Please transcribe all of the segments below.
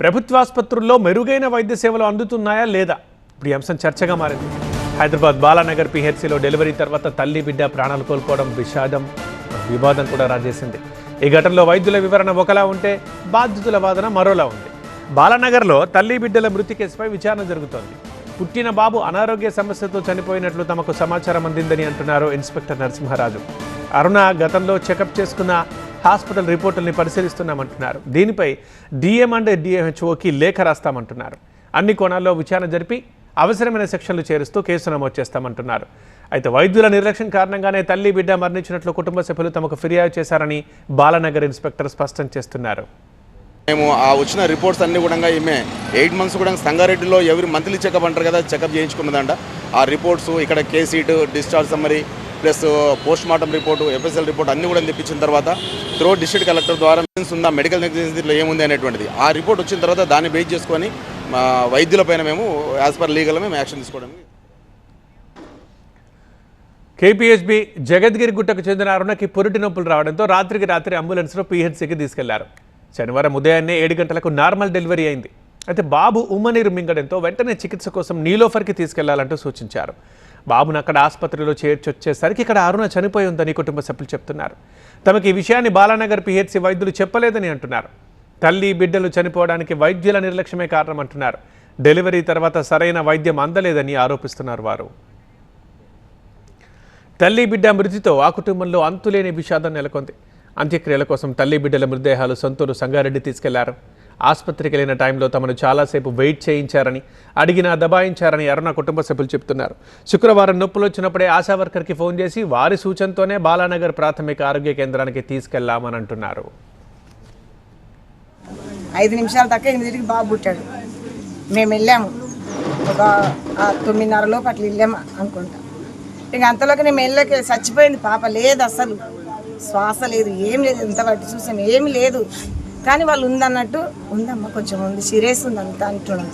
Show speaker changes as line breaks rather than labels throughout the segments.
ప్రభుత్వాసుపత్రుల్లో మెరుగైన వైద్య సేవలు అందుతున్నాయా లేదా? ఇప్పుడు ఈ అంశం చర్చగా మారింది. హైదరాబాద్ బాలానగర్ పిహెచ్సిలో డెలివరీ తర్వాత తల్లి బిడ్డ ప్రాణాలు కోల్పోవడం విషాదం వివాదం కూడా రాజేసింది. ఈ ఘటనలో వైద్యుల వివరణ ఒకలా ఉంటే బాధితుల వాదన మరోలా ఉంది. బాలానగర్లో తల్లి బిడ్డల మృతి కేసుపై విచారణ జరుగుతోంది. పుట్టిన బాబు అనారోగ్య సమస్యతో చనిపోయినట్లు తమకు సమాచారం అందిందని అంటున్నారు ఇన్స్పెక్టర్ నరసింహరాజు. అరుణ గతంలో చెకప్ చేసుకున్న హాస్పిటల్ రిపోర్టుల్ని పరిశీలిస్తున్నామంటున్నారు. దీనిపై డిఎం అండ్ డిఎంహెచ్ఓకి లేఖ రాస్తామంటున్నారు. అన్ని కోణాల్లో విచారణ జరిపి అవసరమైన సెక్షన్లు చేరుస్తూ కేసు నమోదు చేస్తామంటున్నారు. అయితే వైద్యుల నిర్లక్ష్యం కారణంగానే తల్లి బిడ్డ మరణించినట్లు కుటుంబ సభ్యులు తమకు ఫిర్యాదు చేశారని బాలనగర్ ఇన్స్పెక్టర్ స్పష్టం చేస్తున్నారు.
మేము ఆ వచ్చిన రిపోర్ట్స్ అన్ని కూడా ఈమె ఎయిట్ మంత్స్ కూడా సంగారెడ్డిలో ఎవరి మంత్లీ చెకప్ అంటారు కదా చెకప్ చేయించుకున్నదంట. ఆ రిపోర్ట్స్ ఇక్కడ కేసీటు discharge summary plus post mortem report FSL report అన్ని కూడా తెప్పించిన తర్వాత త్రో డిస్ట్రిక్ట్ కలెక్టర్ ద్వారా ఉందా మెడికల్ నెగ్లిజెన్స్ ఏముంది అనేటువంటిది. ఆ రిపోర్ట్ వచ్చిన తర్వాత దాన్ని బేస్ చేసుకొని మా వైద్యులపైన మేము యాజ్ పర్ లీగల్ మేము యాక్షన్ తీసుకోవడం.
కేపీహెచ్బి జగద్గిరి గుట్టకు చెందిన అరుణకి పురిటి నొప్పులు రావడంతో రాత్రికి రాత్రి అంబులెన్స్లో పీహెచ్సికి తీసుకెళ్ళారు. శనివారం ఉదయాన్నే ఏడు గంటలకు నార్మల్ డెలివరీ అయింది. అయితే బాబు ఉమ్మనీరు మింగడంతో వెంటనే చికిత్స కోసం నీలోఫర్కి తీసుకెళ్ళాలంటూ సూచించారు. బాబును అక్కడ ఆసుపత్రిలో చేర్చొచ్చేసరికి ఇక్కడ అరుణ చనిపోయి ఉందని కుటుంబ సభ్యులు చెప్తున్నారు. తమకు ఈ విషయాన్ని బాలానగర్ పిహెచ్సి వైద్యులు చెప్పలేదని అంటున్నారు. తల్లి బిడ్డలు చనిపోవడానికి వైద్యుల నిర్లక్ష్యమే కారణమంటున్నారు. డెలివరీ తర్వాత సరైన వైద్యం అందలేదని ఆరోపిస్తున్నారు వారు. తల్లి బిడ్డ మృతితో ఆ కుటుంబంలో అంతులేని విషాదం నెలకొంది. అంత్యక్రియల కోసం తల్లి బిడ్డల మృతదేహాలు సొంతూరు సంగారెడ్డి తీసుకెళ్ళారు. ఆసుపత్రికి వెళ్ళిన టైంలో తమను చాలాసేపు వెయిట్ చేయించారని అడిగినా దబాయించారని అరుణ కుటుంబ సభ్యులు చెప్తున్నారు శుక్రవారం నొప్పులు వచ్చినప్పుడే ఆశా వర్కర్కి ఫోన్ చేసి వారి సూచనతోనే బాలానగర్ ప్రాథమిక ఆరోగ్య కేంద్రానికి తీసుకెళ్ళామని అంటున్నారు.
ఐదు నిమిషాల దాకా ఎనిమిదింటికి బాబు పుట్టాడు. మేము వెళ్ళాము. ఒక తొమ్మిదిన్నర లోపు అట్లా వెళ్ళాము అనుకుంటా. ఇక అంతలోకి నేను వెళ్ళకి చచ్చిపోయింది. పాప లేదు అసలు. శ్వాస లేదు ఏం లేదు. ఎంత పట్టి చూసాను ఏమి లేదు. కానీ వాళ్ళు ఉందన్నట్టు ఉందమ్మా కొంచెం ఉంది. సీరియస్ ఉంది అంత అంటున్నాను.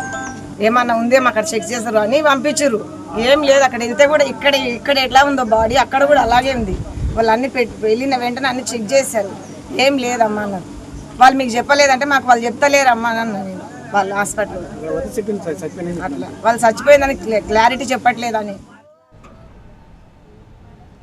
ఏమన్నా ఉందేమో అక్కడ చెక్ చేస్తారు అని పంపించారు. ఏం లేదు అక్కడ వెళ్తే కూడా ఇక్కడ ఇక్కడ ఎట్లా ఉందో బాడీ అక్కడ కూడా అలాగే ఉంది. వాళ్ళు అన్ని పెట్టి వెళ్ళిన వెంటనే అన్ని చెక్ చేశారు. ఏం లేదమ్మా అన్నారు. వాళ్ళు మీకు చెప్పలేదంటే మాకు వాళ్ళు చెప్తలేరమ్మా అని అన్నా నేను. వాళ్ళ హాస్పిటల్ అట్లా. వాళ్ళు చచ్చిపోయిందని క్లారిటీ చెప్పట్లేదని.